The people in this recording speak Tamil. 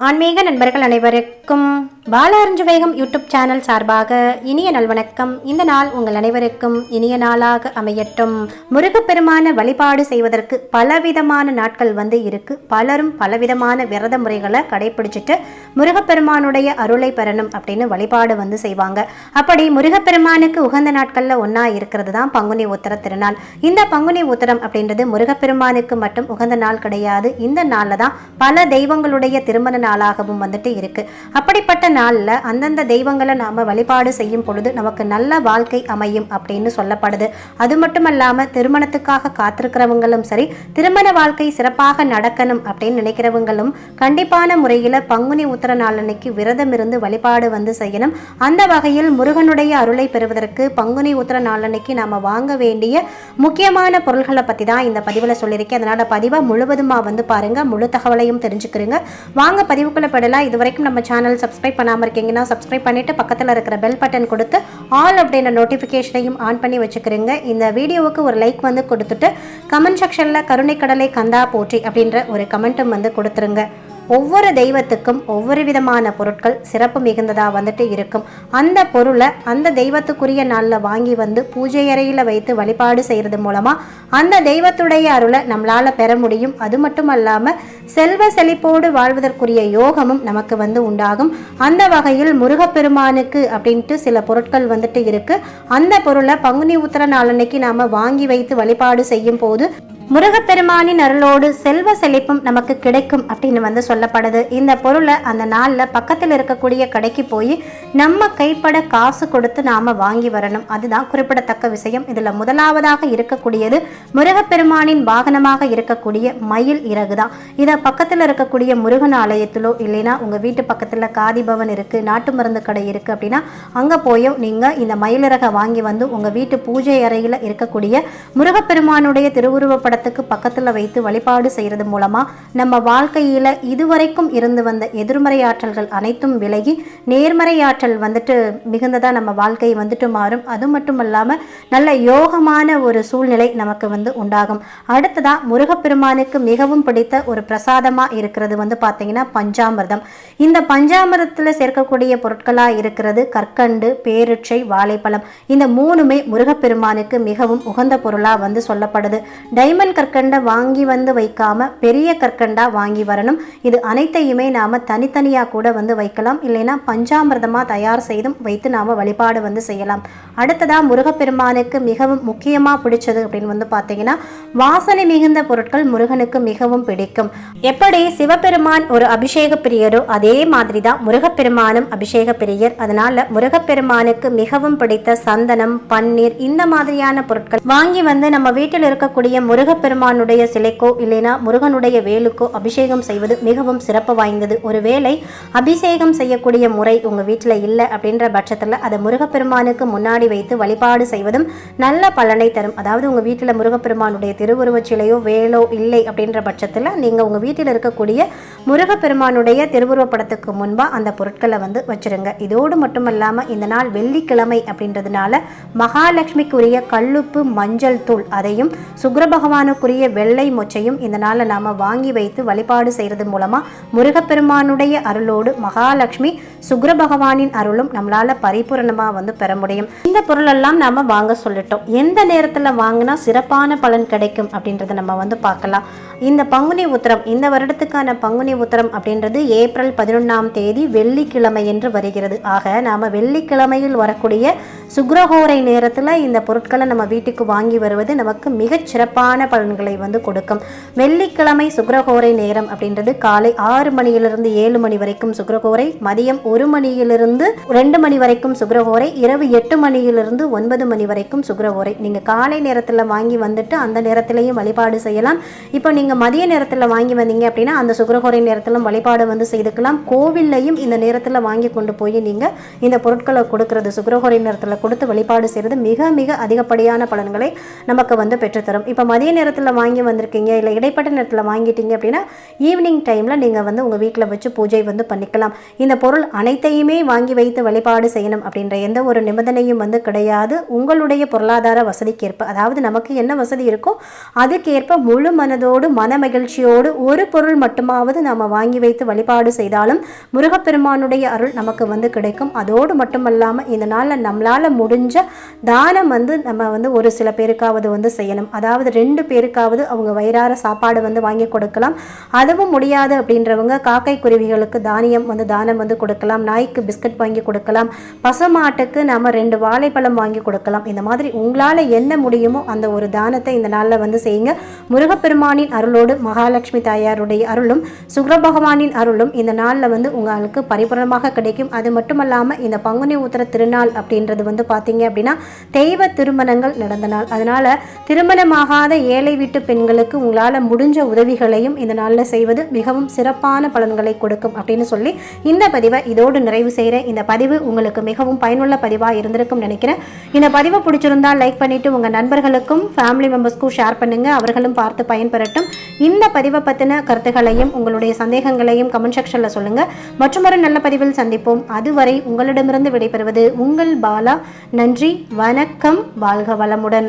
ஆன்மீக நண்பர்கள் அனைவருக்கும் பால அறிஞ்சு வேகம் யூடியூப் சேனல் சார்பாக இனிய நல்வணக்கம் இந்த நாள் உங்கள் அனைவருக்கும் இனிய நாளாக அமையட்டும். முருகப்பெருமான வழிபாடு செய்வதற்கு பலவிதமான நாட்கள் வந்து இருக்கு. பலரும் பலவிதமான விரத முறைகளை கடைபிடிச்சிட்டு முருகப்பெருமானுடைய அருளை பெறணும் அப்படின்னு வழிபாடு வந்து செய்வாங்க. அப்படி முருகப்பெருமானுக்கு உகந்த நாட்களில் ஒன்றா இருக்கிறது தான் பங்குனி உத்தர திருநாள். இந்த பங்குனி உத்தரம் அப்படின்றது முருகப்பெருமானுக்கு மட்டும் உகந்த நாள் கிடையாது. இந்த நாளில் தான் பல தெய்வங்களுடைய திருமண நாளாகவும் வந்துட்டு இருக்கு. அப்படிப்பட்ட நாளில் அந்தந்த தெய்வங்களை நாம வழிபாடு செய்யும் பொழுது நமக்கு நல்ல வாழ்க்கை அமையும் அப்படின்னு சொல்லப்படுது. அது மட்டுமல்லாமல் திருமணத்துக்காக காத்திருக்கிறவங்களும் சரி திருமண வாழ்க்கை சிறப்பாக நடக்கணும் அப்படின்னு நினைக்கிறவங்களும் கண்டிப்பான முறையில் பங்குனி உத்தர நாளன்னைக்கு விரதம் இருந்து வழிபாடு வந்து செய்யணும். அந்த வகையில் முருகனுடைய அருளை பெறுவதற்கு பங்குனி உத்தர நாளன்னைக்கு நாம் வாங்க வேண்டிய முக்கியமான பொருள்களை பற்றி தான் இந்த பதிவில் சொல்லியிருக்கேன். அதனால் பதிவை முழுவதுமாக வந்து பாருங்கள் முழு தகவலையும் தெரிஞ்சுக்கிறீங்க வாங்க பதிவுக்குள்ள படலாம் இது வரைக்கும் நம்ம சேனல் சப்ஸ்கிரைப் பண்ணாமல் இருக்கீங்கன்னா சப்ஸ்கிரைப் பண்ணிட்டு பக்கத்தில் இருக்கிற பெல் பட்டன் கொடுத்து ஆல் அப்படின்ற நோட்டிஃபிகேஷனையும் ஆன் பண்ணி வச்சுக்கிறீங்க இந்த வீடியோவுக்கு ஒரு லைக் வந்து கொடுத்துட்டு கமெண்ட் செக்ஷனில் கருணைக்கடலை கந்தா போற்றி அப்படின்ற ஒரு கமெண்ட்டும் வந்து கொடுத்துருங்க. ஒவ்வொரு தெய்வத்துக்கும் ஒவ்வொரு விதமான பொருட்கள் சிறப்பு மிகுந்ததாக வந்துட்டு இருக்கும். அந்த பொருளை அந்த தெய்வத்துக்குரிய நாளில் வாங்கி வந்து பூஜை அறையில் வைத்து வழிபாடு செய்கிறது மூலமாக அந்த தெய்வத்துடைய அருளை நம்மளால் பெற முடியும். அது மட்டும் அல்லாமல் செல்வ செழிப்போடு வாழ்வதற்குரிய யோகமும் நமக்கு வந்து உண்டாகும். அந்த வகையில் முருகப்பெருமானுக்கு அப்படின்ட்டு சில பொருட்கள் வந்துட்டு இருக்கு. அந்த பொருளை பங்குனி உத்தர நாளன்னைக்கு நாம் வாங்கி வைத்து வழிபாடு செய்யும் போது முருகப்பெருமானின் அருளோடு செல்வ செழிப்பும் நமக்கு கிடைக்கும் அப்படின்னு வந்து சொல்லப்படுது. இந்த பொருளை அந்த நாளில் பக்கத்தில் இருக்கக்கூடிய கடைக்கு போய் நம்ம கைப்பட காசு கொடுத்து நாம் வாங்கி வரணும். அதுதான் குறிப்பிடத்தக்க விஷயம். இதில் முதலாவதாக இருக்கக்கூடியது முருகப்பெருமானின் வாகனமாக இருக்கக்கூடிய மயில் இறகு தான் இதை பக்கத்தில் இருக்கக்கூடிய முருகன் ஆலயத்திலோ இல்லைன்னா உங்கள் வீட்டு பக்கத்தில் காதிபவன் இருக்குது நாட்டு மருந்து கடை இருக்குது அப்படின்னா அங்கே போயோ நீங்கள் இந்த மயிலிறகை வாங்கி வந்து உங்கள் வீட்டு பூஜை அறையில் இருக்கக்கூடிய முருகப்பெருமானுடைய திருவுருவப்பட இடத்துக்கு பக்கத்தில் வைத்து வழிபாடு செய்கிறது மூலமாக நம்ம வாழ்க்கையில் இதுவரைக்கும் இருந்து வந்த எதிர்மறை ஆற்றல்கள் அனைத்தும் விலகி நேர்மறை ஆற்றல் வந்துட்டு மிகுந்ததாக நம்ம வாழ்க்கை வந்துட்டு மாறும். அது மட்டும் இல்லாமல் நல்ல யோகமான ஒரு சூழ்நிலை நமக்கு வந்து உண்டாகும். அடுத்ததாக முருகப்பெருமானுக்கு மிகவும் பிடித்த ஒரு பிரசாதமாக இருக்கிறது வந்து பார்த்திங்கன்னா பஞ்சாமிர்தம். இந்த பஞ்சாமிரத்தில் சேர்க்கக்கூடிய பொருட்களாக இருக்கிறது கற்கண்டு பேரிச்சை வாழைப்பழம். இந்த மூணுமே முருகப்பெருமானுக்கு மிகவும் உகந்த பொருளாக வந்து சொல்லப்படுது. டைமண்ட் கற்கண்டை வாங்கி வந்து வைக்காமல் பெரிய கற்கண்டாக வாங்கி வரணும். இது அனைத்தையுமே நாம் தனித்தனியாக கூட வந்து வைக்கலாம். இல்லைன்னா பஞ்சாமிரதமாக தயார் செய்தும் வைத்து நாம் வழிபாடு வந்து செய்யலாம். அடுத்ததா முருகப்பெருமானுக்கு மிகவும் முக்கியமாக பிடிச்சது அப்படின்னு வந்து பார்த்தீங்கன்னா வாசனை மிகுந்த பொருட்கள் முருகனுக்கு மிகவும் பிடிக்கும். எப்படி? சிவபெருமான் ஒரு அபிஷேக பிரியரோ அதே மாதிரி தான் முருகப்பெருமானும் அபிஷேக பிரியர் அதனால முருகப்பெருமானுக்கு மிகவும் பிடித்த சந்தனம் பன்னீர் இந்த மாதிரியான பொருட்கள் வாங்கி வந்து நம்ம வீட்டில் இருக்கக்கூடிய முருக முருகப்பெருமானுடைய சிலைக்கோ இல்லைனா முருகனுடைய வேலுக்கோ அபிஷேகம் செய்வது மிகவும் சிறப்பு வாய்ந்தது. ஒருவேளை அபிஷேகம் செய்யக்கூடிய முறை உங்கள் வீட்டில் இல்லை அப்படின்ற பட்சத்தில் அதை முருகப்பெருமானுக்கு முன்னாடி வைத்து வழிபாடு செய்வதும் நல்ல பலனை தரும். அதாவது உங்கள் வீட்டில் முருகப்பெருமானுடைய திருவுருவச் சிலையோ வேலோ இல்லை அப்படின்ற பட்சத்தில் நீங்கள் உங்கள் வீட்டில் இருக்கக்கூடிய முருகப்பெருமானுடைய திருவுருவப்படத்துக்கு முன்பாக அந்த பொருட்களை வந்து வச்சிருங்க. இதோடு மட்டுமல்லாமல் இந்த நாள் வெள்ளிக்கிழமை அப்படின்றதுனால மகாலட்சுமிக்குரிய கல்லுப்பு மஞ்சள் தூள் அதையும் சுக்கிர பகவானுக்குரிய வெள்ளை மொச்சையும் இந்த நாளில் நாம் வாங்கி வைத்து வழிபாடு செய்கிறது மூலமாக முருகப்பெருமானுடைய அருளோடு மகாலட்சுமி சுக்கர பகவானின் அருளும் நம்மளால் பரிபூரணமாக வந்து பெற முடியும். இந்த பொருளெல்லாம் நாம் வாங்க சொல்லிட்டோம். எந்த நேரத்தில் வாங்கினா சிறப்பான பலன் கிடைக்கும் அப்படின்றத நம்ம வந்து பார்க்கலாம். இந்த பங்குனி உத்தரம் இந்த வருடத்துக்கான பங்குனி உத்தரம் அப்படின்றது ஏப்ரல் பதினொன்றாம் தேதி வெள்ளிக்கிழமை என்று வருகிறது. ஆக நாம் வெள்ளிக்கிழமையில் வரக்கூடிய சுக்ரஹோரை நேரத்தில் இந்த பொருட்களை நம்ம வீட்டுக்கு வாங்கி வருவது நமக்கு மிகச் சிறப்பான பலன்களை வந்து கொடுக்கும். வெள்ளிக்கிழமை சுக்ரஹோரை நேரம் அப்படின்றது காலை ஆறு மணியிலிருந்து ஏழு மணி வரைக்கும் சுக்ரஹோரை மதியம் ஒரு மணியிலிருந்து ரெண்டு மணி வரைக்கும் சுக்ரஹோரை இரவு எட்டு மணியிலிருந்து ஒன்பது மணி வரைக்கும் சுக்ரஹோரை நீங்கள் காலை நேரத்தில் வாங்கி வந்துட்டு அந்த நேரத்திலையும் வழிபாடு செய்யலாம். இப்போ நீங்கள் மதிய நேரத்தில் வாங்கி வந்தீங்க அப்படின்னா அந்த சுக்ரஹோரை நேரத்திலும் வழிபாடு வந்து செய்துக்கலாம். கோவில்லையும் இந்த நேரத்தில் வாங்கி கொண்டு போய் நீங்கள் இந்த பொருட்களை கொடுக்கறது சுக்ரஹோரை நேரத்தில் கொடுத்து வழிபாடு செய்கிறது மிக மிக அதிகப்படியான பலன்களை நமக்கு வந்து பெற்றுத்தரும். இப்போ மதிய நேரம் நேரத்தில் வாங்கி வந்திருக்கீங்க இல்லை இடைப்பட்ட நேரத்தில் வாங்கிட்டீங்க அப்படின்னா ஈவினிங் டைமில் நீங்கள் வந்து உங்கள் வீட்டில் வச்சு பூஜை வந்து பண்ணிக்கலாம். இந்த பொருள் அனைத்தையுமே வாங்கி வைத்து வழிபாடு செய்யணும் அப்படின்ற எந்த ஒரு நிபந்தனையும் வந்து கிடையாது. உங்களுடைய பொருளாதார வசதிக்கேற்ப அதாவது நமக்கு என்ன வசதி இருக்கோ அதுக்கேற்ப முழு மனதோடு மன மகிழ்ச்சியோடு ஒரு பொருள் மட்டுமாவது நாம் வாங்கி வைத்து வழிபாடு செய்தாலும் முருகப்பெருமானுடைய அருள் நமக்கு வந்து கிடைக்கும். அதோடு மட்டுமல்லாமல் இந்த நாளில் நம்மளால் முடிஞ்ச தானம் வந்து நம்ம வந்து ஒரு சில பேருக்காவது வந்து செய்யணும். அதாவது ரெண்டு பேருக்காவது அவங்க வயிறார சாப்பாடு வந்து வாங்கி கொடுக்கலாம். அதுவும் முடியாது அப்படின்றவங்க காக்கை குருவிகளுக்கு தானியம் வந்து தானம் வந்து கொடுக்கலாம். நாய்க்கு பிஸ்கட் வாங்கி கொடுக்கலாம். பசுமாட்டுக்கு நம்ம ரெண்டு வாழைப்பழம் வாங்கி கொடுக்கலாம். இந்த மாதிரி உங்களால் என்ன முடியுமோ அந்த ஒரு தானத்தை இந்த நாளில் வந்து செய்யுங்க. முருகப்பெருமானின் அருளோடு மகாலட்சுமி தாயாருடைய அருளும் சுக்ர பகவானின் அருளும் இந்த நாளில் வந்து உங்களுக்கு பரிபூர்ணமாக கிடைக்கும். அது மட்டுமல்லாமல் இந்த பங்குனி உத்திர திருநாள் அப்படின்றது வந்து பார்த்தீங்க அப்படின்னா தெய்வ திருமணங்கள் நடந்த நாள். அதனால் திருமணமாகாத ஏழை வீட்டு பெண்களுக்கு உங்களால் முடிஞ்ச உதவிகளையும் இந்த நாளில் செய்வது மிகவும் சிறப்பான பலன்களை கொடுக்கும் அப்படின்னு சொல்லி இந்த பதிவை இதோடு நிறைவு செய்கிறேன் இந்த பதிவு உங்களுக்கு மிகவும் பயனுள்ள பதிவாக இருந்திருக்கும் நினைக்கிறேன். இந்த பதிவை பிடிச்சிருந்தா லைக் பண்ணிவிட்டு உங்கள் நண்பர்களுக்கும் ஃபேமிலி மெம்பர்ஸ்க்கும் ஷேர் பண்ணுங்கள் அவர்களும் பார்த்து பயன்பெறட்டும். இந்த பதிவை பற்றின கருத்துக்களையும் உங்களுடைய சந்தேகங்களையும் கமெண்ட் செக்ஷனில் சொல்லுங்கள் மற்றொரு நல்ல பதிவில் சந்திப்போம். அதுவரை உங்களிடமிருந்து விடைபெறுவது உங்கள் பாலா. நன்றி வணக்கம். வாழ்க வளமுடன்.